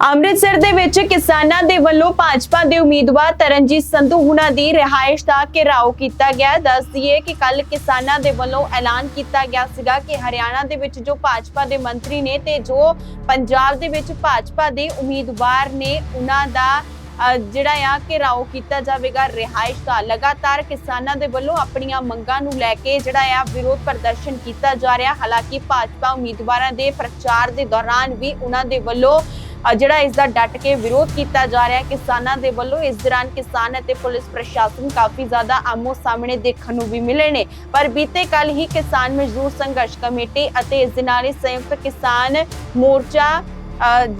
ਅੰਮ੍ਰਿਤਸਰ ਦੇ ਵਿੱਚ ਕਿਸਾਨਾਂ ਦੇ ਵੱਲੋਂ ਭਾਜਪਾ ਦੇ ਉਮੀਦਵਾਰ ਤਰਨਜੀਤ ਸੰਧੂ ਹੁਣਾਂ ਦੀ ਰਿਹਾਇਸ਼ ਦਾ ਘਿਰਾਓ ਕੀਤਾ ਗਿਆ। ਦੱਸ ਦਈਏ ਕਿ ਕੱਲ ਕਿਸਾਨਾਂ ਦੇ ਵੱਲੋਂ ਐਲਾਨ ਕੀਤਾ ਗਿਆ ਸੀਗਾ ਕਿ ਹਰਿਆਣਾ ਦੇ ਵਿੱਚ ਜੋ ਭਾਜਪਾ ਦੇ ਮੰਤਰੀ ਨੇ ਤੇ ਜੋ ਪੰਜਾਬ ਦੇ ਵਿੱਚ ਭਾਜਪਾ ਦੇ ਉਮੀਦਵਾਰ ਨੇ, ਉਹਨਾਂ ਦਾ ਜਿਹੜਾ ਆ ਘਿਰਾਓ ਕੀਤਾ ਜਾਵੇਗਾ, ਰਿਹਾਇਸ਼ ਦਾ। ਲਗਾਤਾਰ ਕਿਸਾਨਾਂ ਦੇ ਵੱਲੋਂ ਆਪਣੀਆਂ ਮੰਗਾਂ ਨੂੰ ਲੈ ਕੇ ਜਿਹੜਾ ਆ ਵਿਰੋਧ ਪ੍ਰਦਰਸ਼ਨ ਕੀਤਾ ਜਾ ਰਿਹਾ। ਹਾਲਾਂਕਿ ਭਾਜਪਾ ਉਮੀਦਵਾਰਾਂ ਦੇ ਪ੍ਰਚਾਰ ਦੇ ਦੌਰਾਨ ਵੀ ਉਹਨਾਂ ਦੇ ਵੱਲੋਂ ਜਿਹੜਾ ਇਸ ਦਾ ਡਟ ਕੇ ਵਿਰੋਧ ਕੀਤਾ ਜਾ ਰਿਹਾ ਹੈ, ਕਿਸਾਨਾਂ ਦੇ ਵੱਲੋਂ ਇਸ ਦੌਰਾਨ ਕਿਸਾਨ ਅਤੇ ਪੁਲਿਸ ਪ੍ਰਸ਼ਾਸਨ ਕਾਫੀ ਜ਼ਿਆਦਾ ਆਮੋ ਸਾਹਮਣੇ ਦੇਖਣ ਨੂੰ ਵੀ ਮਿਲੇ ਨੇ। ਪਰ ਬੀਤੇ ਕੱਲ ਹੀ ਕਿਸਾਨ ਮਜ਼ਦੂਰ ਸੰਘਰਸ਼ ਕਮੇਟੀ ਅਤੇ ਇਸ ਦੇ ਨਾਲ ਹੀ ਸੰਯੁਕਤ ਕਿਸਾਨ ਮੋਰਚਾ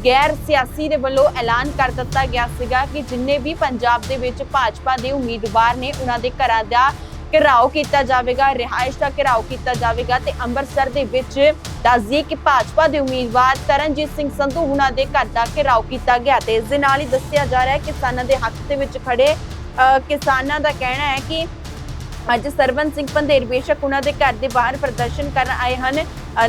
ਗੈਰ ਸਿਆਸੀ ਦੇ ਵੱਲੋਂ ਐਲਾਨ ਕਰ ਦਿੱਤਾ ਗਿਆ ਸੀਗਾ ਕਿ ਜਿੰਨੇ ਵੀ ਪੰਜਾਬ ਦੇ ਵਿੱਚ ਭਾਜਪਾ ਦੇ ਉਮੀਦਵਾਰ ਨੇ, ਉਹਨਾਂ ਦੇ ਘਰਾਂ ਦਾ ਘਿਰਾਓ ਕੀਤਾ ਜਾਵੇਗਾ, ਰਿਹਾਇਸ਼ ਦਾ ਘਿਰਾਓ ਕੀਤਾ ਜਾਵੇਗਾ ਤੇ ਅੰਮ੍ਰਿਤਸਰ ਦੇ ਵਿੱਚ ਦੱਸ ਕਿ ਭਾਜਪਾ ਦੇ ਉਮੀਦਵਾਰ ਤਰਨਜੀਤ ਸਿੰਘ ਸੰਧੂ ਉਹਨਾਂ ਦੇ ਘਰ ਦਾ ਘਿਰਾਓ ਕੀਤਾ ਗਿਆ ਤੇ ਇਸ ਦੇ ਨਾਲ ਹੀ ਦੱਸਿਆ ਜਾ ਰਿਹਾ ਹੈ ਕਿਸਾਨਾਂ ਦੇ ਹੱਕ ਦੇ ਵਿੱਚ ਖੜੇ ਅ, ਕਿਸਾਨਾਂ ਦਾ ਕਹਿਣਾ ਹੈ ਕਿ ਅੱਜ ਸਰਵਨ ਸਿੰਘ ਪੰਧੇਰ ਬੇਸ਼ੱਕ ਉਹਨਾਂ ਦੇ ਘਰ ਦੇ ਬਾਹਰ ਪ੍ਰਦਰਸ਼ਨ ਕਰਨ ਆਏ ਹਨ।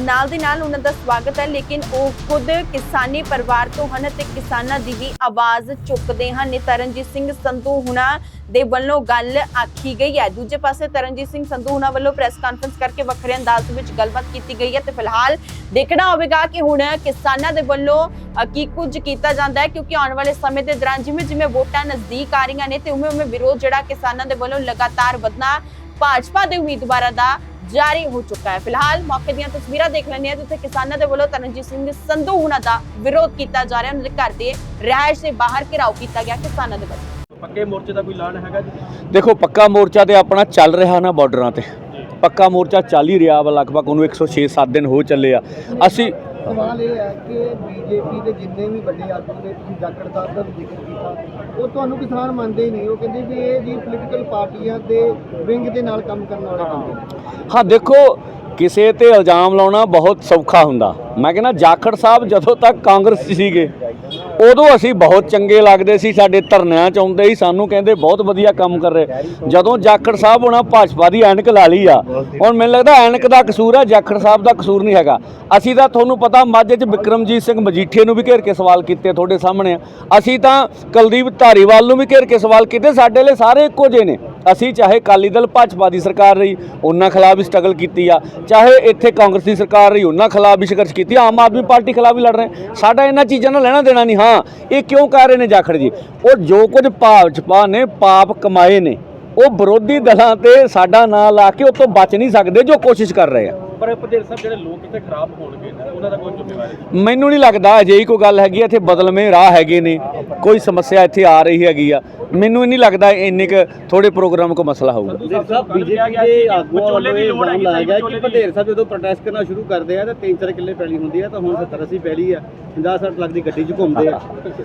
ਨਾਲ ਦੇ ਨਾਲ ਉਹਨਾਂ ਦਾ ਸਵਾਗਤ ਹੈ, ਲੇਕਿਨ ਉਹ ਖੁਦ ਕਿਸਾਨੀ ਪਰਿਵਾਰ ਤੋਂ ਹਨ ਤੇ ਕਿਸਾਨਾਂ ਦੀ ਵੀ ਆਵਾਜ਼ ਚੁੱਕਦੇ ਹਨ। ਤਰਨਜੀਤ ਸਿੰਘ ਸੰਧੂ ਹੁਣਾਂ ਦੇ ਵੱਲੋਂ ਗੱਲ ਆਖੀ ਗਈ ਹੈ। ਦੂਜੇ ਪਾਸੇ ਤਰਨਜੀਤ ਸਿੰਘ ਸੰਧੂ ਹੁਣਾਂ ਵੱਲੋਂ ਪ੍ਰੈਸ ਕਾਨਫਰੰਸ ਕਰਕੇ ਵੱਖਰੇ ਅੰਦਾਜ਼ ਵਿੱਚ ਗੱਲਬਾਤ ਕੀਤੀ ਗਈ ਹੈ ਤੇ ਫਿਲਹਾਲ ਦੇਖਣਾ ਹੋਵੇਗਾ ਕਿ ਹੁਣ ਕਿਸਾਨਾਂ ਦੇ ਵੱਲੋਂ ਕੀ ਕੁਝ ਕੀਤਾ ਜਾਂਦਾ ਹੈ, ਕਿਉਂਕਿ ਆਉਣ ਵਾਲੇ ਸਮੇਂ ਦੇ ਦੌਰਾਨ ਜਿਵੇਂ ਜਿਵੇਂ ਵੋਟਾਂ ਨਜ਼ਦੀਕ ਆ ਰਹੀਆਂ ਨੇ ਤੇ ਉਵੇਂ ਉਵੇਂ ਵਿਰੋਧ ਜਿਹੜਾ ਕਿਸਾਨਾਂ ਦੇ ਵੱਲੋਂ ਲਗਾਤਾਰ ਵਧਣਾ, ਭਾਜਪਾ ਦੇ ਉਮੀਦਵਾਰਾਂ ਦਾ ਜਾਰੀ ਹੋ ਚੁੱਕਾ ਹੈ। ਫਿਲਹਾਲ ਮੌਕੇ ਦੀਆਂ ਤਸਵੀਰਾਂ ਦੇਖ ਹਾਂ ਜਿੱਥੇ ਕਿਸਾਨਾਂ ਦੇ ਵੱਲੋਂ ਤਰਨਜੀਤ ਸਿੰਘ ਸੰਧੂ ਹੁਣਾਂ ਦਾ ਵਿਰੋਧ ਕੀਤਾ ਜਾ ਰਿਹਾ। ਉਹਨਾਂ ਦੇ ਘਰ ਦੇ ਰਿਹਾਇਸ਼ ਦੇ ਬਾਹਰ ਘਿਰਾਓ ਕੀਤਾ ਗਿਆ ਕਿਸਾਨਾਂ ਦੇ ਵੱਲੋਂ। ਪੱਕੇ ਮੋਰਚੇ ਦਾ ਕੋਈ ਐਲਾਨ ਹੈਗਾ ਜੀ? ਦੇਖੋ ਪੱਕਾ ਮੋਰਚਾ ਤੇ ਆਪਣਾ ਚੱਲ ਰਿਹਾ ਨਾ ਬਾਰਡਰਾਂ ਤੇ। ਪੱਕਾ ਮੋਰਚਾ ਚੱਲ ਹੀ ਰਿਹਾ ਵਾ। ਲਗਭਗ ਉਹਨੂੰ 106-7 ਦਿਨ ਹੋ ਚੱਲੇ ਆ। ਅਸੀਂ ਸਵਾਲ ਇਹ ਹੈ ਕਿ ਬੀਜੇਪੀ ਦੇ ਜਿੰਨੇ ਵੀ ਵੱਡੇ ਆਗੂ ਨੇ ਤੁਸੀਂ ਜਾਖੜ ਸਾਹਿਬ ਦਾ ਵੀ ਜ਼ਿਕਰ ਕੀਤਾ ਉਹ ਤੁਹਾਨੂੰ ਕਿਸਾਨ ਮੰਨਦੇ ਹੀ ਨਹੀਂ। ਉਹ ਕਹਿੰਦੇ ਵੀ ਇਹ ਜੀ ਪੋਲੀਟੀਕਲ ਪਾਰਟੀਆਂ ਦੇ ਵਿੰਗ ਦੇ ਨਾਲ ਕੰਮ ਕਰਨ ਵਾਲੇ ਬੰਦੇ ਹਾਂ ਦੇਖੋ ਕਿਸੇ ਤੇ ਇਲਜ਼ਾਮ ਲਾਉਣਾ ਬਹੁਤ ਸੌਖਾ ਹੁੰਦਾ। ਮੈਂ ਕਹਿੰਦਾ ਜਾਖੜ ਸਾਹਿਬ ਜਦੋਂ ਤੱਕ ਕਾਂਗਰਸ 'ਚ ਸੀਗੇ, ਉਦੋਂ ਅਸੀਂ ਬਹੁਤ ਚੰਗੇ ਲੱਗਦੇ ਸੀ, ਸਾਡੇ ਧਰਨਿਆਂ 'ਚ ਆਉਂਦੇ ਸੀ, ਸਾਨੂੰ ਕਹਿੰਦੇ ਬਹੁਤ ਵਧੀਆ ਕੰਮ ਕਰ ਰਹੇ। ਜਦੋਂ ਜਾਖੜ ਸਾਹਿਬ ਉਹਨਾਂ ਭਾਜਪਾ ਦੀ ਐਨਕ ਲਾ ਲਈ ਆ। ਹੁਣ ਮੈਨੂੰ ਲੱਗਦਾ ਐਨਕ ਦਾ ਕਸੂਰ ਆ, ਜਾਖੜ ਸਾਹਿਬ ਦਾ ਕਸੂਰ ਨਹੀਂ ਹੈਗਾ। ਅਸੀਂ ਤਾਂ ਤੁਹਾਨੂੰ ਪਤਾ ਮਾਝੇ 'ਚ ਵਿਕਰਮਜੀਤ ਸਿੰਘ ਮਜੀਠੇ ਨੂੰ ਵੀ ਘੇਰ ਕੇ ਸਵਾਲ ਕੀਤੇ ਤੁਹਾਡੇ ਸਾਹਮਣੇ ਅਸੀਂ ਤਾਂ ਕੁਲਦੀਪ ਧਾਰੀਵਾਲ ਨੂੰ ਵੀ ਘੇਰ ਕੇ ਸਵਾਲ ਕੀਤੇ, ਸਾਡੇ ਲਈ ਸਾਰੇ ਇੱਕੋ ਜਿਹੇ ਨੇ। ਅਸੀਂ ਚਾਹੇ ਅਕਾਲੀ ਦਲ, ਭਾਜਪਾ ਦੀ ਸਰਕਾਰ ਰਹੀ, ਉਹਨਾਂ ਖਿਲਾਫ ਵੀ ਸਟਰਗਲ ਕੀਤੀ ਆ। ਚਾਹੇ ਇੱਥੇ ਕਾਂਗਰਸ ਦੀ ਸਰਕਾਰ ਰਹੀ, ਉਹਨਾਂ ਖਿਲਾਫ ਵੀ ਸੰਘਰਸ਼ ਕੀਤੀ ਆਮ ਆਦਮੀ ਪਾਰਟੀ ਖਿਲਾਫ ਵੀ ਲੜ ਰਹੇ ਸਾਡਾ ਇਹਨਾਂ ਚੀਜ਼ਾਂ ਨਾਲ ਲੈਣਾ ਦੇਣਾ ਨਹੀਂ, ਹਾਂ। ਇਹ ਕਿਉਂ ਕਰ ਰਹੇ ਨੇ ਜਾਖੜ ਜੀ? ਉਹ ਜੋ ਕੁਝ ਭਾਜਪਾ ਨੇ ਪਾਪ ਕਮਾਏ ਨੇ, ਉਹ ਵਿਰੋਧੀ ਦਲਾਂ ਤੇ ਸਾਡਾ ਨਾਂ ਲਾ ਕੇ ਉਹ ਤੋਂ ਬਚ ਨਹੀਂ ਸਕਦੇ ਜੋ ਕੋਸ਼ਿਸ਼ ਕਰ ਰਹੇ ਆ। ਪਰ ਪਧੇਰ ਸਾਹਿਬ ਜਿਹੜੇ ਲੋਕ ਇੱਥੇ ਖਰਾਬ ਹੋਣਗੇ ਉਹਨਾਂ ਦਾ ਕੋਈ ਜ਼ਿੰਮੇਵਾਰ ਨਹੀਂ। ਮੈਨੂੰ ਨਹੀਂ ਲੱਗਦਾ ਅਜਿਹੀ ਕੋਈ ਗੱਲ ਹੈਗੀ ਇੱਥੇ ਬਦਲਵੇਂ ਰਾਹ ਹੈਗੇ ਨੇ ਕੋਈ ਸਮੱਸਿਆ ਇੱਥੇ ਆ ਰਹੀ ਹੈਗੀ ਆ। ਮੈਨੂੰ ਨਹੀਂ ਲੱਗਦਾ ਇੰਨੇ ਕੁ ਥੋੜੇ ਪ੍ਰੋਗਰਾਮ ਕੋ ਮਸਲਾ ਹੋਊਗਾ। ਦੇਖ ਸਾਹਿਬ ਬੀਜੇਪੀ ਦੇ ਆਗੂਆਂ ਵੱਲੋਂ ਇਹ ਇਲਜ਼ਾਮ ਲਾਇਆ ਗਿਆ ਕਿ ਪਧੇਰ ਸਾਹਿਬ ਜਦੋਂ ਪ੍ਰੋਟੈਸਟ ਕਰਨਾ ਸ਼ੁਰੂ ਕਰਦੇ ਆ ਤਾਂ 3-4 ਕਿੱਲੇ ਪੈਲੀ ਹੁੰਦੀ ਆ ਤਾਂ ਹੁਣ 70 80 ਪੈਲੀ ਆ 50-60 ਲੱਖ ਦੀ ਗੱਡੀ 'ਚ ਘੁੰਮਦੇ ਆ।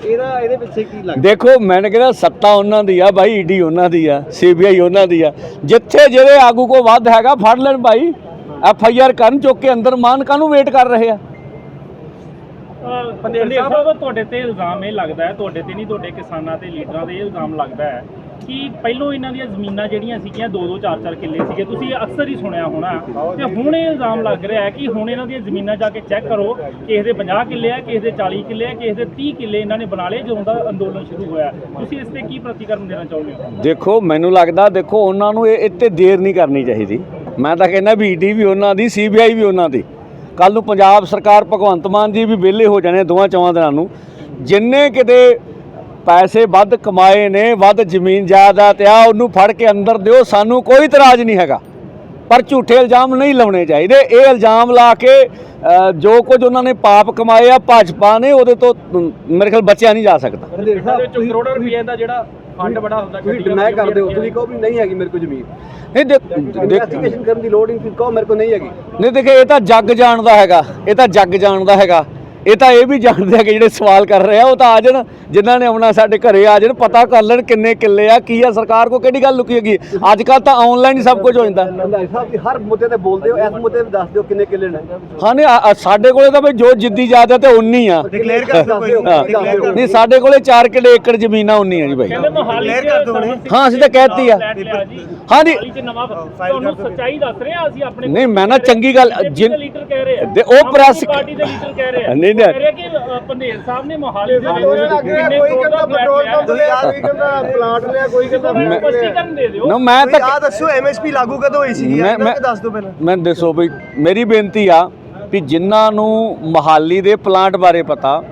ਇਹਦਾ ਇਹਦੇ ਪਿੱਛੇ ਕੀ ਲੱਗਦਾ? ਦੇਖੋ ਮੈंने ਕਹਿੰਦਾ ਸੱਤਾ ਉਹਨਾਂ ਦੀ ਆ ਬਾਈ ਈਡੀ ਉਹਨਾਂ ਦੀ ਆ ਸੀਬੀਆਈ ਉਹਨਾਂ ਦੀ ਆ। ਜਿੱਥੇ ਜਿਹੜੇ ਆਗੂ ਕੋ ਵੱਧ ਹੈਗਾ ਫੜ ਲੈਣ ਭਾਈ। ਐਫ ਆਈ ਆਰ ਕਰਨ ਚੁੱਕ ਕੇ ਅੰਦਰ ਮਾਨ ਕਾਨੂੰ ਵੇਟ ਕਰ ਰਹੇ ਆ? ਪੰਡੇਰ ਸਾਹਿਬ ਤੁਹਾਡੇ ਤੇ ਇਲਜ਼ਾਮ ਇਹ ਲੱਗਦਾ ਹੈ ਤੁਹਾਡੇ ਤੇ ਨਹੀਂ ਤੁਹਾਡੇ ਕਿਸਾਨਾਂ ਤੇ ਲੀਡਰਾਂ ਦੇ ਇਹ ਇਲਜ਼ਾਮ ਲੱਗਦਾ ਹੈ ਕਿ ਪਹਿਲੋਂ ਇਹਨਾਂ ਦੀਆਂ ਜ਼ਮੀਨਾਂ ਜਿਹੜੀਆਂ ਸੀਗੀਆਂ 2-2 4-4 ਕਿੱਲੇ ਸੀਗੇ ਤੁਸੀਂ ਅਕਸਰ ਹੀ ਸੁਣਿਆ ਹੋਣਾ ਤੇ ਹੁਣ ਇਹ ਇਲਜ਼ਾਮ ਲੱਗ ਰਿਹਾ ਹੈ ਕਿ ਹੁਣ ਇਹਨਾਂ ਦੀਆਂ ਜ਼ਮੀਨਾਂ ਜਾ ਕੇ ਚੈੱਕ ਕਰੋ ਕਿਸੇ ਦੇ 50 ਕਿੱਲੇ ਆ ਕਿਸੇ ਦੇ 40 ਕਿੱਲੇ ਆ ਕਿਸੇ ਦੇ 30 ਕਿੱਲੇ ਇਹਨਾਂ ਨੇ ਬਣਾ ਲਏ ਜਦੋਂ ਦਾ ਅੰਦੋਲਨ ਸ਼ੁਰੂ ਹੋਇਆ। ਤੁਸੀਂ ਇਸ ਤੇ ਕੀ ਪ੍ਰਤੀਕਰਮ ਦੇਣਾ ਚਾਹੁੰਦੇ ਹੋ ਦੇਖੋ ਮੈਨੂੰ ਲੱਗਦਾ ਦੇਖੋ ਉਹਨਾਂ ਨੂੰ ਇਹ ਇੱਥੇ ਦੇਰ ਨਹੀਂ ਕਰਨੀ ਚਾਹੀਦੀ। ਮੈਂ ਤਾਂ ਕਹਿੰਦਾ ਵੀ ਈਡੀ ਵੀ ਉਹਨਾਂ ਦੀ ਸੀਬੀਆਈ ਵੀ ਉਹਨਾਂ ਦੀ। ਕੱਲ ਨੂੰ ਪੰਜਾਬ ਸਰਕਾਰ ਭਗਵੰਤ ਮਾਨ ਜੀ ਵੀ ਵਿਹਲੇ ਹੋ ਜਾਣੇ ਦੋਵਾਂ ਚੌਵਾਂ ਦਿਨਾਂ ਨੂੰ। ਜਿੰਨੇ ਕਿਤੇ ਪੈਸੇ ਵੱਧ ਕਮਾਏ ਨੇ ਵੱਧ ਜ਼ਮੀਨ ਜਾਇਦਾਦ ਆ ਉਹਨੂੰ ਫੜ ਕੇ ਅੰਦਰ ਦਿਓ ਸਾਨੂੰ ਕੋਈ ਇਤਰਾਜ਼ ਨਹੀਂ ਹੈਗਾ। ਪਰ ਝੂਠੇ ਇਲਜ਼ਾਮ ਨਹੀਂ ਲਾਉਣੇ ਚਾਹੀਦੇ। ਇਹ ਇਲਜ਼ਾਮ ਲਾ ਕੇ ਜੋ ਕੁਝ ਉਹਨਾਂ ਨੇ ਪਾਪ ਕਮਾਏ ਆ ਭਾਜਪਾ ਨੇ ਉਹਦੇ ਤੋਂ ਮੇਰੇ ਖਿਆਲ ਬਚਿਆ ਨਹੀਂ ਜਾ ਸਕਦਾ। ਪਧੇਰ ਇਹਦੇ ਵਿੱਚ ਕਰੋੜਾਂ ਰੁਪਏ ਦਾ ਜਿਹੜਾ ਫੰਡ ਬੜਾ ਹੁੰਦਾ ਤੁਸੀਂ ਡਿਨਾਈ ਕਰਦੇ ਹੋ ਤੁਸੀਂ ਕਹੋ ਵੀ ਨਹੀਂ ਹੈਗੀ ਮੇਰੇ ਕੋਲ ਜ਼ਮੀਨ। ਨਹੀਂ ਇਨਵੈਸਟੀਗੇਸ਼ਨ ਕਰਨ ਦੀ ਲੋੜ ਨਹੀਂ ਤੁਸੀਂ ਕਹੋ ਮੇਰੇ ਕੋਲ ਨਹੀਂ ਹੈਗੀ। ਨਹੀਂ ਦੇਖੇ ਇਹ ਤਾਂ ਜੱਗ ਜਾਣਦਾ ਹੈਗਾ ਇਹ ਤਾਂ ਜੱਗ ਜਾਣਦਾ ਹੈਗਾ। ਇਹ ਤਾਂ ਇਹ ਵੀ ਜਾਣਦੇ ਆ ਕਿ ਜਿਹੜੇ ਸਵਾਲ ਕਰ ਰਹੇ ਆ ਉਹ ਤਾਂ ਆ ਜਾਣ। ਜਿਨ੍ਹਾਂ ਨੇ ਆਉਣਾ ਸਾਡੇ ਘਰੇ ਆ ਜਾਣ ਪਤਾ ਕਰ ਲੈਣ ਕਿੰਨੇ ਕਿੱਲੇ ਆ ਕੀ ਆ ਸਰਕਾਰ ਕੋ ਕਿਹੜੀ ਗੱਲ ਲੁਕੀ ਹੈਗੀ ਅੱਜ ਕੱਲ ਤਾਂ ਆਨਲਾਈਨ ਹੀ ਸਭ ਕੁਝ ਹੋ ਜਾਂਦਾ। ਰੰਧਾਰੀ ਸਾਹਿਬ ਜੀ ਹਰ ਮੁੱਦੇ ਤੇ ਬੋਲਦੇ ਹੋ ਇਸ ਮੁੱਦੇ ਤੇ ਦੱਸ ਦਿਓ ਕਿੰਨੇ ਕਿੱਲੇ ਨੇ। ਹਾਂ ਨਹੀਂ ਆ- ਆ ਸਾਡੇ ਕੋਲੇ ਤਾਂ ਬਈ ਜੋ ਜਿੱਦੀ ਜ਼ਿਆਦਾ ਤੇ ਉਨੀ ਆ। ਡਿਕਲੇਅਰ ਕਰ ਦਿਓ ਹਾਂ। ਨਹੀਂ ਸਾਡੇ ਕੋਲੇ 4 ਕਿੱਲੇ ਏਕੜ ਜ਼ਮੀਨਾਂ ਉਨੀ ਆ ਜੀ ਬਾਈ ਹਾਂ, ਅਸੀਂ ਤਾਂ ਕਹਿਤੀ ਆ। ਹਾਂ ਜੀ। ਤੁਹਾਨੂੰ ਸੱਚਾਈ ਦੱਸ ਰਹੇ ਆ ਅਸੀਂ ਆਪਣੇ ਨਹੀਂ, ਮੈਂ ਨਾ ਚੰਗੀ ਗੱਲ- ਲੀਡਰ ਕਹਿ ਰਹੇ ਆ। ਦੇ ਉਹ ਪ੍ਰੈਸ ਪਾਰਟੀ ਦੇ ਲੀਡਰ ਕਹਿ ਰਹੇ ਆ। ਨਹੀਂ ਕਹਿ ਰਹੇ ਕਿ ਅ, ਪੰਧੇਰ ਸਾਹਿਬ ਨੇ ਮੋਹਾਲੀ ਦੇ ਕੋਈ ਕਹਿੰਦਾ ਕੋਈ ਕਹਿੰਦਾ ਪੈਟਰੋਲ ਪੰਪ ਲਿਆ ਕੋਈ ਕਹਿੰਦਾ ਪਲਾਟ ਲਿਆ ਕੋਈ ਕਹਿੰਦਾ ਮੈਂ ਸਪਸ਼ਟੀਕਰਨ ਦੇ ਦਿਓ। ਨਾ ਮੈਂ ਤਾਂ ਆ ਦੱਸੋ ਐਮਐਸਪੀ ਲਾਗੂ ਕਦੋਂ ਹੋਈ ਸੀ ਮੈਂ- ਮੈਂ- ਦੱਸ ਦਿਓ ਪਹਿਲਾਂ। ਮੈਂ ਦੱਸੋ ਵੀ ਮੇਰੀ ਬੇਨਤੀ ਆ ਵੀ ਜਿਨ੍ਹਾਂ ਨੂੰ ਮਹਾਲੀ ਦੇ ਪਲਾਂਟ ਬਾਰੇ ਪਤਾ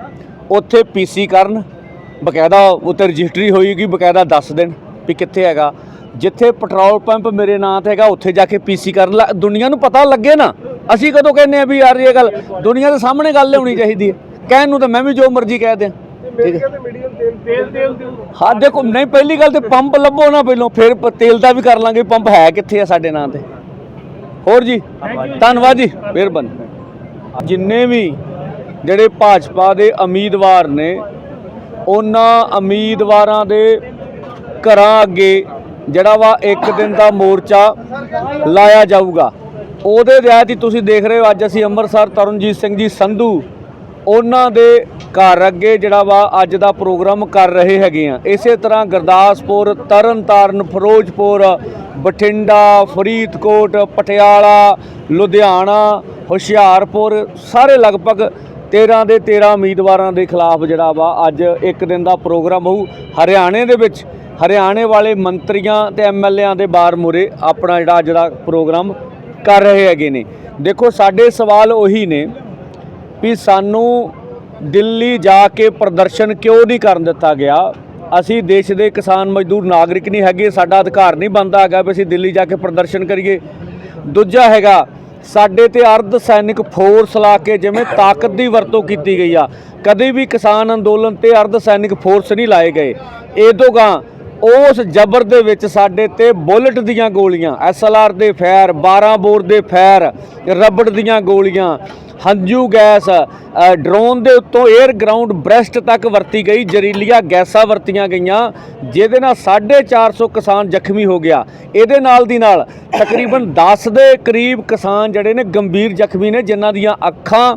ਉੱਥੇ ਪੀਸੀ ਕਰਨ ਬਕਾਇਦਾ ਉੱਤੇ ਰਜਿਸਟਰੀ ਹੋਏਗੀ ਬਕਾਇਦਾ ਦੱਸ ਦੇਣ ਵੀ ਕਿੱਥੇ ਹੈਗਾ। ਜਿੱਥੇ ਪੈਟਰੋਲ ਪੰਪ ਮੇਰੇ ਨਾਂ ਤੇ ਹੈਗਾ ਉੱਥੇ ਜਾ ਕੇ ਪੀਸੀ ਕਰਨ ਦੁਨੀਆ ਨੂੰ ਪਤਾ ਲੱਗੇ ਨਾ। ਅਸੀਂ ਕਦੋਂ ਕਹਿੰਦੇ ਆ ਵੀ ਯਾਰ ਇਹ ਗੱਲ ਦੁਨੀਆ ਦੇ ਸਾਹਮਣੇ ਗੱਲ ਲਿਆਉਣੀ ਚਾਹੀਦੀ ਹੈ। ਕਹਿਣ ਨੂੰ ਤਾਂ ਮੈਂ ਵੀ ਜੋ ਮਰਜ਼ੀ ਕਹਿ ਦਿਆਂ। ਠੀਕ ਹੈ। ਹਾਂ ਦੇਖੋ ਨਹੀਂ ਪਹਿਲੀ ਗੱਲ ਤੇ ਪੰਪ ਲੱਭੋ ਨਾ ਪਹਿਲੋਂ ਫਿਰ ਤੇਲ ਦਾ ਵੀ ਕਰ ਲਾਂਗੇ ਪੰਪ ਹੈ ਕਿੱਥੇ ਆ ਸਾਡੇ ਨਾਂ ਤੇ। ਹੋਰ ਜੀ ਧੰਨਵਾਦ ਜੀ ਮਿਹਰਬਾਨੀ ਜਿੰਨੇ ਵੀ ਜਿਹੜੇ ਭਾਜਪਾ ਦੇ ਉਮੀਦਵਾਰ ਨੇ ਉਹਨਾਂ ਉਮੀਦਵਾਰਾਂ ਦੇ ਘਰਾਂ ਅੱਗੇ ਜਿਹੜਾ ਵਾ ਇੱਕ ਦਿਨ ਦਾ ਮੋਰਚਾ ਲਾਇਆ ਜਾਊਗਾ। ਉਹਦੇ ਰਿਆਇਤ ਹੀ ਤੁਸੀਂ ਦੇਖ ਰਹੇ ਹੋ, ਅੱਜ ਅਸੀਂ ਅੰਮ੍ਰਿਤਸਰ ਤਰਨਜੀਤ ਸਿੰਘ ਜੀ ਸੰਧੂ, ਉਹਨਾਂ ਦੇ ਘਰ ਅੱਗੇ ਜਿਹੜਾ ਵਾ ਅੱਜ ਦਾ ਪ੍ਰੋਗਰਾਮ ਕਰ ਰਹੇ ਹੈਗੇ ਆ। ਇਸੇ ਤਰ੍ਹਾਂ ਗੁਰਦਾਸਪੁਰ, ਤਰਨਤਾਰਨ, ਫਿਰੋਜ਼ਪੁਰ, ਬਠਿੰਡਾ, ਫਰੀਦਕੋਟ, ਪਟਿਆਲਾ, ਲੁਧਿਆਣਾ, ਹੁਸ਼ਿਆਰਪੁਰ, ਸਾਰੇ ਲਗਭਗ 13 ਦੇ 13 ਉਮੀਦਵਾਰਾਂ ਦੇ ਖਿਲਾਫ ਜਿਹੜਾ ਵਾ ਅੱਜ ਇੱਕ ਦਿਨ ਦਾ ਪ੍ਰੋਗਰਾਮ ਹੋਊ। ਹਰਿਆਣੇ ਦੇ ਵਿੱਚ, ਹਰਿਆਣੇ ਵਾਲੇ ਮੰਤਰੀਆਂ ਤੇ ਐਮਐਲਏਆਂ ਦੇ ਬਾਰ ਮੂਹਰੇ ਆਪਣਾ ਜਿਹੜਾ ਅੱਜ ਦਾ ਪ੍ਰੋਗਰਾਮ ਕਰ ਰਹੇ ਹੈਗੇ ਨੇ। ਦੇਖੋ, ਸਾਡੇ ਸਵਾਲ ਉਹੀ ਨੇ ਵੀ ਸਾਨੂੰ ਦਿੱਲੀ ਜਾ ਕੇ ਪ੍ਰਦਰਸ਼ਨ ਕਿਉਂ ਨਹੀਂ ਕਰਨ ਦਿੱਤਾ ਗਿਆ? ਅਸੀਂ ਦੇਸ਼ ਦੇ ਕਿਸਾਨ ਮਜ਼ਦੂਰ ਨਾਗਰਿਕ ਨਹੀਂ ਹੈਗੇ, ਸਾਡਾ ਅਧਿਕਾਰ ਨਹੀਂ ਬਣਦਾ ਹੈਗਾ ਵੀ ਅਸੀਂ ਦਿੱਲੀ ਜਾ ਕੇ ਪ੍ਰਦਰਸ਼ਨ ਕਰੀਏ। ਦੂਜਾ ਹੈਗਾ, ਸਾਡੇ ਤੇ ਅਰਧ ਸੈਨਿਕ ਫੋਰਸ ਲਾ ਕੇ ਜਿਵੇਂ ਤਾਕਤ ਦੀ ਵਰਤੋਂ ਕੀਤੀ ਗਈ ਆ, ਕਦੇ ਵੀ ਕਿਸਾਨ ਅੰਦੋਲਨ ਤੇ ਅਰਧ ਸੈਨਿਕ ਫੋਰਸ ਨਹੀਂ ਲਾਏ ਗਏ। ਇਹਦੋਂਗਾ ਉਸ ਜਬਰ ਦੇ ਵਿੱਚ ਸਾਡੇ ਤੇ ਬੁਲਟ ਦੀਆਂ ਗੋਲੀਆਂ ਐਸਐਲਆਰ ਦੇ ਫੈਰ 12 ਬੋਰ ਦੇ ਫੈਰ, ਰਬੜ ਦੀਆਂ ਗੋਲੀਆਂ, ਹੰਝੂ ਗੈਸ ਡਰੋਨ ਦੇ ਉੱਤੋਂ 에ਅਰ ਗਰਾਊਂਡ ਬ੍ਰੈਸਟ ਤੱਕ ਵਰਤੀ ਗਈ ਜ਼ਰੀਲੀਆਂ ਗੈਸਾਂ ਵਰਤੀਆਂ ਗਈਆਂ, ਜਿਹਦੇ ਨਾਲ 450 ਕਿਸਾਨ ਜ਼ਖਮੀ ਹੋ ਗਿਆ। ਇਹਦੇ ਨਾਲ ਦੀ ਨਾਲ ਤਕਰੀਬਨ 10 ਦੇ ਕਰੀਬ ਕਿਸਾਨ ਜਿਹੜੇ ਨੇ ਗੰਭੀਰ ਜ਼ਖਮੀ ਨੇ, ਜਿਨ੍ਹਾਂ ਦੀਆਂ ਅੱਖਾਂ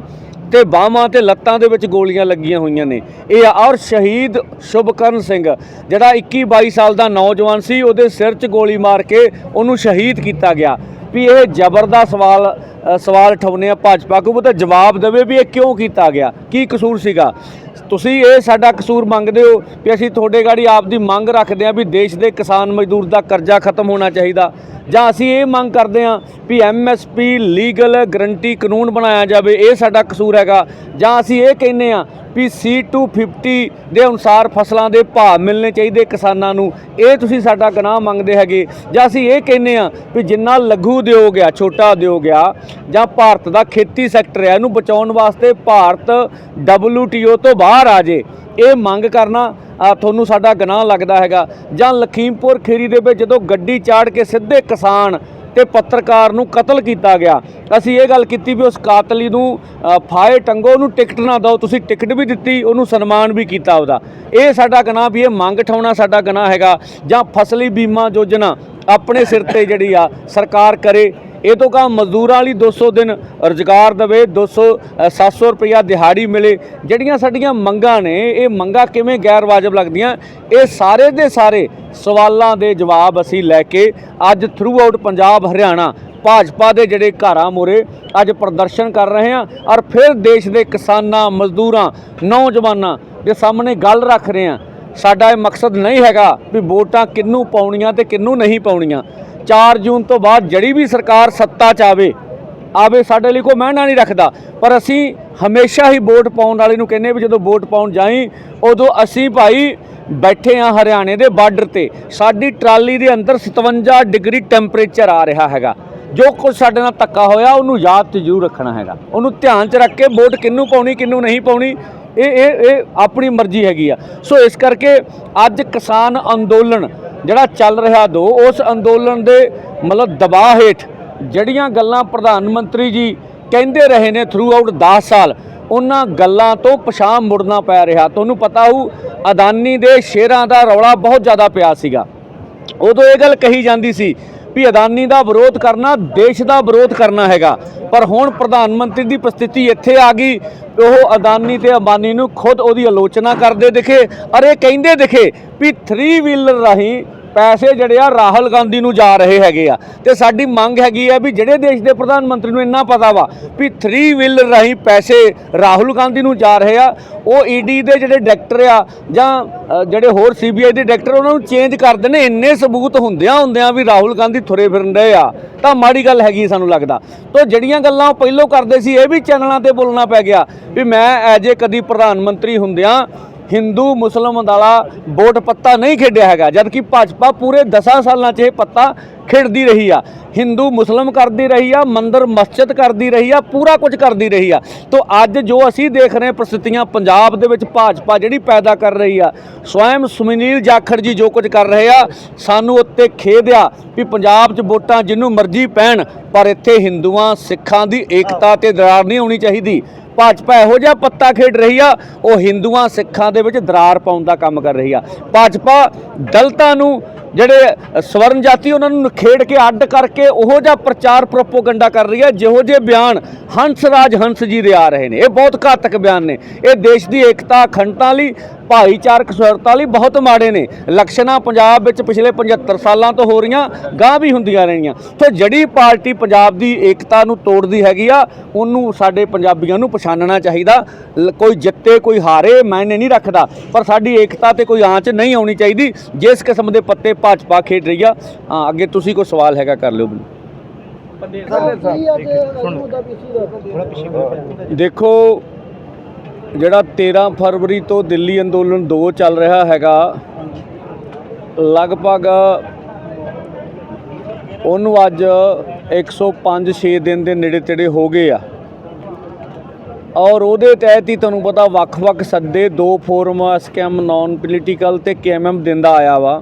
ਤੇ ਬਾਹਾਂ ਤੇ ਲੱਤਾਂ ਦੇ ਵਿੱਚ ਗੋਲੀਆਂ ਲੱਗੀਆਂ ਹੋਈਆਂ ਨੇ। ਇਹ ਆ ਔਰ ਸ਼ਹੀਦ ਸ਼ੁਭਕਰਨ ਸਿੰਘ, ਜਿਹੜਾ 21 22 ਸਾਲ ਦਾ ਨੌਜਵਾਨ ਸੀ, ਉਹਦੇ ਸਿਰ 'ਚ ਗੋਲੀ ਮਾਰ ਕੇ ਉਹਨੂੰ ਸ਼ਹੀਦ ਕੀਤਾ ਗਿਆ। ਵੀ ਇਹ ਜ਼ਬਰ ਦਾ ਸਵਾਲ ਸਵਾਲ ਠਾਉਨੇ ਆ ਭਾਜਪਾ ਕੋ ਤਾਂ ਜਵਾਬ ਦੇਵੇ ਵੀ ਇਹ ਕਿਉਂ ਕੀਤਾ ਗਿਆ? ਕੀ ਕਸੂਰ ਸੀਗਾ? ਤੁਸੀਂ ਇਹ ਸਾਡਾ ਕਸੂਰ ਮੰਗਦੇ ਹੋ ਵੀ ਅਸੀਂ ਤੁਹਾਡੇ ਗਾੜੀ ਆਪ ਦੀ ਮੰਗ ਰੱਖਦੇ ਹਾਂ ਵੀ ਦੇਸ਼ ਦੇ ਕਿਸਾਨ ਮਜ਼ਦੂਰ ਦਾ ਕਰਜ਼ਾ ਖਤਮ ਹੋਣਾ ਚਾਹੀਦਾ। ਜਾਂ ਅਸੀਂ ਇਹ ਮੰਗ ਕਰਦੇ ਹਾਂ ਵੀ ਐਮਐਸਪੀ ਲੀਗਲ ਗਰੰਟੀ ਕਾਨੂੰਨ ਬਣਾਇਆ ਜਾਵੇ, ਇਹ ਸਾਡਾ ਕਸੂਰ ਹੈਗਾ। ਜਾਂ ਅਸੀਂ ਇਹ ਕਹਿੰਦੇ ਹਾਂ ਵੀ C250 ਦੇ ਅਨੁਸਾਰ ਫਸਲਾਂ ਦੇ ਭਾਅ ਮਿਲਣੇ ਚਾਹੀਦੇ ਕਿਸਾਨਾਂ ਨੂੰ। ਇਹ ਤੁਸੀਂ ਸਾਡਾ ਗੁਨਾਹ ਮੰਗਦੇ ਹੈਗੇ। ਜਾਂ ਅਸੀਂ ਇਹ ਕਹਿੰਦੇ ਹਾਂ ਵੀ ਜਿੰਨਾ ਲਘੂ ਉਦਯੋਗ ਆ, ਛੋਟਾ ਉਦਯੋਗ ਆ ਜਾਂ ਭਾਰਤ ਦਾ ਖੇਤੀ ਸੈਕਟਰ ਹੈ, ਇਹਨੂੰ ਬਚਾਉਣ ਵਾਸਤੇ ਭਾਰਤ WTO ਤੋਂ ਬਾਹਰ ਆ ਜੇ। ਇਹ ਮੰਗ ਕਰਨਾ ਤੁਹਾਨੂੰ ਸਾਡਾ ਗੁਨਾਹ ਲੱਗਦਾ ਹੈਗਾ। ਜਾਂ ਲਖੀਮਪੁਰ ਖੀਰੀ ਦੇ ਵਿੱਚ ਜਦੋਂ ਗੱਡੀ ਚਾੜ ਕੇ ਸਿੱਧੇ ਕਿਸਾਨ ਤੇ ਪੱਤਰਕਾਰ ਨੂੰ ਕਤਲ ਕੀਤਾ ਗਿਆ, ਅਸੀਂ ਇਹ ਗੱਲ ਕੀਤੀ ਵੀ ਉਸ ਕਾਤਲੀ ਨੂੰ ਫਾਏ ਟੰਗੋ, ਉਹਨੂੰ ਟਿਕਟ ਨਾ ਦਿਓ, ਤੁਸੀਂ ਟਿਕਟ ਵੀ ਦਿੱਤੀ, ਉਹਨੂੰ ਸਨਮਾਨ ਵੀ ਕੀਤਾ ਉਹਦਾ। ਇਹ ਸਾਡਾ ਗੁਨਾਹ ਵੀ, ਇਹ ਮੰਗ ਠਾਉਣਾ ਸਾਡਾ ਗੁਨਾਹ ਹੈਗਾ। ਜਾਂ ਫਸਲੀ ਬੀਮਾ ਯੋਜਨਾ ਆਪਣੇ ਸਿਰ ਤੇ ਜਿਹੜੀ ਆ, ਸਰਕਾਰ ਕਰੇ ਇਹ ਤੋਂ ਕਾ ਮਜ਼ਦੂਰਾਂ ਵਾਲੀ 200 ਦਿਨ ਰੁਜ਼ਗਾਰ ਦੇਵੇ 200 ਅ, 700 ਰੁਪਇਆ ਦਿਹਾੜੀ ਮਿਲੇ। ਜਿਹੜੀਆਂ ਸਾਡੀਆਂ ਮੰਗਾਂ ਨੇ ਇਹ ਮੰਗਾਂ ਕਿਵੇਂ ਗੈਰ ਵਾਜਬ ਲੱਗਦੀਆਂ? ਇਹ ਸਾਰੇ ਦੇ ਸਾਰੇ ਸਵਾਲਾਂ ਦੇ ਜਵਾਬ ਅਸੀਂ ਲੈ ਕੇ ਅੱਜ ਥਰੂ ਆਊਟ ਪੰਜਾਬ ਹਰਿਆਣਾ ਭਾਜਪਾ ਦੇ ਜਿਹੜੇ ਘਰਾਂ ਮੂਹਰੇ ਅੱਜ ਪ੍ਰਦਰਸ਼ਨ ਕਰ ਰਹੇ ਹਾਂ ਔਰ ਫਿਰ ਦੇਸ਼ ਦੇ ਕਿਸਾਨਾਂ ਮਜ਼ਦੂਰਾਂ ਨੌਜਵਾਨਾਂ ਦੇ ਸਾਹਮਣੇ ਗੱਲ ਰੱਖ ਰਹੇ ਹਾਂ। ਸਾਡਾ ਇਹ ਮਕਸਦ ਨਹੀਂ ਹੈਗਾ ਵੀ ਵੋਟਾਂ ਕਿੰਨੂੰ ਪਾਉਣੀਆਂ ਤੇ ਕਿੰਨੂੰ ਨਹੀਂ ਪਾਉਣੀਆਂ। 4 ਜੂਨ ਤੋਂ ਬਾਅਦ ਜਿਹੜੀ ਵੀ ਸਰਕਾਰ ਸੱਤਾ 'ਚ ਆਵੇ ਆਵੇ ਸਾਡੇ ਲਈ ਕੋਈ ਮਾਇਨਾ ਨਹੀਂ ਰੱਖਦਾ। ਪਰ ਅਸੀਂ ਹਮੇਸ਼ਾ ਹੀ ਵੋਟ ਪਾਉਣ ਵਾਲੇ ਨੂੰ ਕਹਿੰਦੇ ਵੀ ਜਦੋਂ ਵੋਟ ਪਾਉਣ ਜਾਈ, ਉਦੋਂ ਅਸੀਂ ਭਾਈ ਬੈਠੇ ਆ ਹਰਿਆਣੇ ਦੇ ਬਾਰਡਰ ਤੇ। ਸਾਡੀ ਟਰਾਲੀ ਦੇ ਅੰਦਰ 57 ਡਿਗਰੀ ਟੈਂਪਰੇਚਰ ਆ ਰਿਹਾ ਹੈਗਾ। ਜੋ ਕੁਝ ਸਾਡੇ ਨਾਲ ਧੱਕਾ ਹੋਇਆ, ਉਹਨੂੰ ਯਾਦ 'ਚ ਜ਼ਰੂਰ ਰੱਖਣਾ ਹੈਗਾ। ਉਹਨੂੰ ਧਿਆਨ 'ਚ ਰੱਖ ਕੇ ਵੋਟ ਕਿੰਨੂੰ ਪਾਉਣੀ ਕਿੰਨੂੰ ਨਹੀਂ ਪਾਉਣੀ ਇਹ ਇਹ ਇਹ ਆਪਣੀ ਮਰਜ਼ੀ ਹੈਗੀ ਆ। ਸੋ ਇਸ ਕਰਕੇ ਅੱਜ ਕਿਸਾਨ ਅੰਦੋਲਨ ਜਿਹੜਾ ਚੱਲ ਰਿਹਾ ਦੋ, ਉਸ ਅੰਦੋਲਨ ਦੇ ਮਤਲਬ ਦਬਾਅ ਹੇਠ ਜਿਹੜੀਆਂ ਗੱਲਾਂ ਪ੍ਰਧਾਨ ਮੰਤਰੀ ਜੀ ਕਹਿੰਦੇ ਰਹੇ ਨੇ ਥਰੂ ਆਊਟ 10 ਸਾਲ, ਉਹਨਾਂ ਗੱਲਾਂ ਤੋਂ ਪਛਾਣ ਮੁੜਨਾ ਪੈ ਰਿਹਾ। ਤੁਹਾਨੂੰ ਪਤਾ ਹੋਊ ਅਦਾਨੀ ਦੇ ਸ਼ੇਰਾਂ ਦਾ ਰੌਲਾ ਬਹੁਤ ਜ਼ਿਆਦਾ ਪਿਆ ਸੀਗਾ। ਉਦੋਂ ਇਹ ਗੱਲ ਕਹੀ ਜਾਂਦੀ ਸੀ ਵੀ ਅਦਾਨੀ ਦਾ ਵਿਰੋਧ ਕਰਨਾ, ਦੇਸ਼ ਦਾ ਵਿਰੋਧ ਕਰਨਾ ਹੈਗਾ। ਪਰ ਹੁਣ ਪ੍ਰਧਾਨ ਮੰਤਰੀ ਦੀ ਪ੍ਰਸਥਿਤੀ ਇੱਥੇ ਆ ਗਈ। ਉਹ ਅਦਾਨੀ ਤੇ ਅੰਬਾਨੀ ਨੂੰ ਖੁਦ ਉਹਦੀ ਆਲੋਚਨਾ ਕਰਦੇ ਦਿਖੇ ਅਰੇ ਕਹਿੰਦੇ ਦਿਖੇ ਵੀ 3 ਵੀਲਰ ਰਾਹੀਂ ਪੈਸੇ ਜਿਹੜੇ ਆ ਰਾਹੁਲ ਗਾਂਧੀ ਨੂੰ ਜਾ ਰਹੇ ਹੈਗੇ ਆ। ਤੇ ਸਾਡੀ ਮੰਗ ਹੈਗੀ ਆ ਵੀ ਜਿਹੜੇ ਦੇਸ਼ ਦੇ ਪ੍ਰਧਾਨ ਮੰਤਰੀ ਨੂੰ ਇੰਨਾ ਪਤਾ ਵਾ ਵੀ 3 ਵਿਲ ਰਾਹੀਂ ਪੈਸੇ ਰਾਹੁਲ ਗਾਂਧੀ ਨੂੰ ਜਾ ਰਹੇ ਆ, ਉਹ ਈਡੀ ਦੇ ਜਿਹੜੇ ਡਾਇਰੈਕਟਰ ਆ ਜਾਂ ਜਿਹੜੇ ਹੋਰ ਸੀਬੀਆਈ ਦੇ ਡਾਇਰੈਕਟਰ, ਉਹਨਾਂ ਨੂੰ ਚੇਂਜ ਕਰ ਦੇਣੇ। ਇੰਨੇ ਸਬੂਤ ਹੁੰਦਿਆਂ ਹੁੰਦਿਆਂ ਵੀ ਰਾਹੁਲ ਗਾਂਧੀ ਥੁਰੇ ਫਿਰਨ ਰਹੇ ਆ। ਤਾਂ ਮਾੜੀ ਗੱਲ ਹੈਗੀ ਸਾਨੂੰ ਲੱਗਦਾ। ਤੋਂ ਜਿਹੜੀਆਂ ਗੱਲਾਂ ਉਹ ਪਹਿਲੋਂ ਕਰਦੇ ਸੀ, ਇਹ ਵੀ ਚੈਨਲਾਂ ਤੇ ਬੋਲਣਾ ਪੈ ਗਿਆ ਵੀ ਮੈਂ ਐਜੇ ਕਦੀ ਪ੍ਰਧਾਨ ਮੰਤਰੀ ਹੁੰਦਿਆਂ ਹਿੰਦੂ ਮੁਸਲਮਾਨ ਵਾਲਾ ਵੋਟ ਪੱਤਾ ਨਹੀਂ ਖੇਡਿਆ ਹੈਗਾ ਜਦ ਕਿ ਭਾਜਪਾ ਪੂਰੇ 10 ਸਾਲਾਂ 'ਚ ਇਹ ਪੱਤਾ ਖੇਡਦੀ ਰਹੀ ਆ। ਹਿੰਦੂ ਮੁਸਲਮ ਕਰਦੀ ਰਹੀ ਆ, ਮੰਦਰ ਮਸਜਿਦ ਕਰਦੀ ਰਹੀ ਆ, ਪੂਰਾ ਕੁਝ ਕਰਦੀ ਰਹੀ ਆ। ਤੋਂ ਅੱਜ ਜੋ ਅਸੀਂ ਦੇਖ ਰਹੇ ਪ੍ਰਸਥਿਤੀਆਂ, ਪੰਜਾਬ ਦੇ ਵਿੱਚ ਭਾਜਪਾ ਜਿਹੜੀ ਪੈਦਾ ਕਰ ਰਹੀ ਆ, ਸਵੈਮ ਸੁਮਨੀਲ ਜਾਖੜ ਜੀ ਜੋ ਕੁਝ ਕਰ ਰਹੇ ਆ, ਸਾਨੂੰ ਉੱਤੇ ਖੇਦ ਆ ਵੀ ਪੰਜਾਬ 'ਚ ਵੋਟਾਂ ਜਿੰਨੂੰ ਮਰਜ਼ੀ ਪੈਣ, ਪਰ ਇੱਥੇ ਹਿੰਦੂਆਂ, ਸਿੱਖਾਂ ਦੀ ਏਕਤਾ ਤੇ ਦਰਾਰ ਨਹੀਂ ਆਉਣੀ ਚਾਹੀਦੀ। ਭਾਜਪਾ ਇਹੋ ਜਿਹਾ ਪੱਤਾ ਖੇਡ ਰਹੀ ਆ, ਉਹ ਹਿੰਦੂਆਂ ਸਿੱਖਾਂ ਦੇ ਵਿੱਚ ਦਰਾਰ ਪਾਉਣ ਦਾ ਕੰਮ ਕਰ ਰਹੀ ਆ। ਭਾਜਪਾ ਦਲਤਾਂ ਨੂੰ ਜਿਹੜੇ ਸਵਰਨ ਜਾਤੀ ਉਹਨਾਂ ਨੂੰ ਖੇਡ ਕੇ ਅੱਡ ਕਰਕੇ ਉਹੋ ਜਿਹਾ ਪ੍ਰਚਾਰ ਪ੍ਰੋਪੋਗੰਡਾ ਕਰ ਰਹੀ ਹੈ ਜਿਹੋ ਜਿਹੇ ਬਿਆਨ ਹੰਸ ਰਾਜ ਹੰਸ ਜੀ ਦੇ ਆ ਰਹੇ ਨੇ। ਇਹ ਬਹੁਤ ਘਾਤਕ ਬਿਆਨ ਨੇ। ਇਹ ਦੇਸ਼ ਦੀ ਏਕਤਾ, ਅਖੰਡਤਾ ਲਈ ਭਾਈਚਾਰਕ ਸੁਰਤਾ ਲਈ ਬਹੁਤ ਮਾੜੇ ਨੇ। ਲਕਸ਼ਣਾ ਪੰਜਾਬ ਵਿੱਚ ਪਿਛਲੇ 75 ਸਾਲਾਂ ਤੋਂ ਹੋ ਰਹੀਆਂ ਗਾਂ ਵੀ ਹੁੰਦੀਆਂ ਰਹਿਣੀਆਂ। ਤੇ ਜਿਹੜੀ ਪਾਰਟੀ ਪੰਜਾਬ ਦੀ ਏਕਤਾ ਨੂੰ ਤੋੜਦੀ ਹੈਗੀ ਆ ਉਹਨੂੰ ਸਾਡੇ ਪੰਜਾਬੀਆਂ ਨੂੰ ਪਛਾਣਨਾ ਚਾਹੀਦਾ। ਕੋਈ ਜਿੱਤੇ ਕੋਈ ਹਾਰੇ ਮਾਇਨੇ ਨਹੀਂ ਰੱਖਦਾ। ਪਰ ਸਾਡੀ ਏਕਤਾ ਤੇ ਕੋਈ ਆਂਚ ਨਹੀਂ ਆਉਣੀ ਚਾਹੀਦੀ ਜਿਸ ਕਿਸਮ ਦੇ ਪੱਤੇ ਭਾਜਪਾ ਖੇਡ ਰਹੀ ਆ। ਹਾਂ, ਅੱਗੇ ਤੁਸੀਂ ਕੋਈ ਸਵਾਲ ਹੈਗਾ ਕਰ ਲਿਓ ਦੇਖੋ ਜਿਹੜਾ 13 ਫਰਵਰੀ ਤੋਂ ਦਿੱਲੀ ਅੰਦੋਲਨ 2 ਚੱਲ ਰਿਹਾ ਹੈਗਾ, ਲਗਭਗ ਉਹਨੂੰ ਅੱਜ 105 6 ਦਿਨ ਦੇ ਨੇੜੇ ਤੇੜੇ ਹੋ ਗਏ ਆ। ਔਰ ਉਹਦੇ ਤਹਿਤ ਹੀ ਤੁਹਾਨੂੰ ਪਤਾ ਵੱਖ-ਵੱਖ ਸੱਦੇ ਦੋ ਫੋਰਮ ਸਕੈਮ ਨਾਨ ਪੋਲੀਟੀਕਲ ਤੇ ਕੇਐਮਐਮ ਦਿੰਦਾ ਆਇਆ ਵਾ।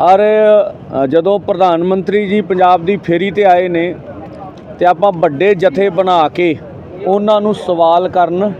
ਔਰ ਜਦੋਂ ਪ੍ਰਧਾਨ ਮੰਤਰੀ ਜੀ ਪੰਜਾਬ ਦੀ ਫੇਰੀ ਤੇ ਆਏ ਨੇ, ਤੇ ਆਪਾਂ ਵੱਡੇ ਜਥੇ ਬਣਾ ਕੇ ਉਹਨਾਂ ਨੂੰ ਸਵਾਲ ਕਰਨ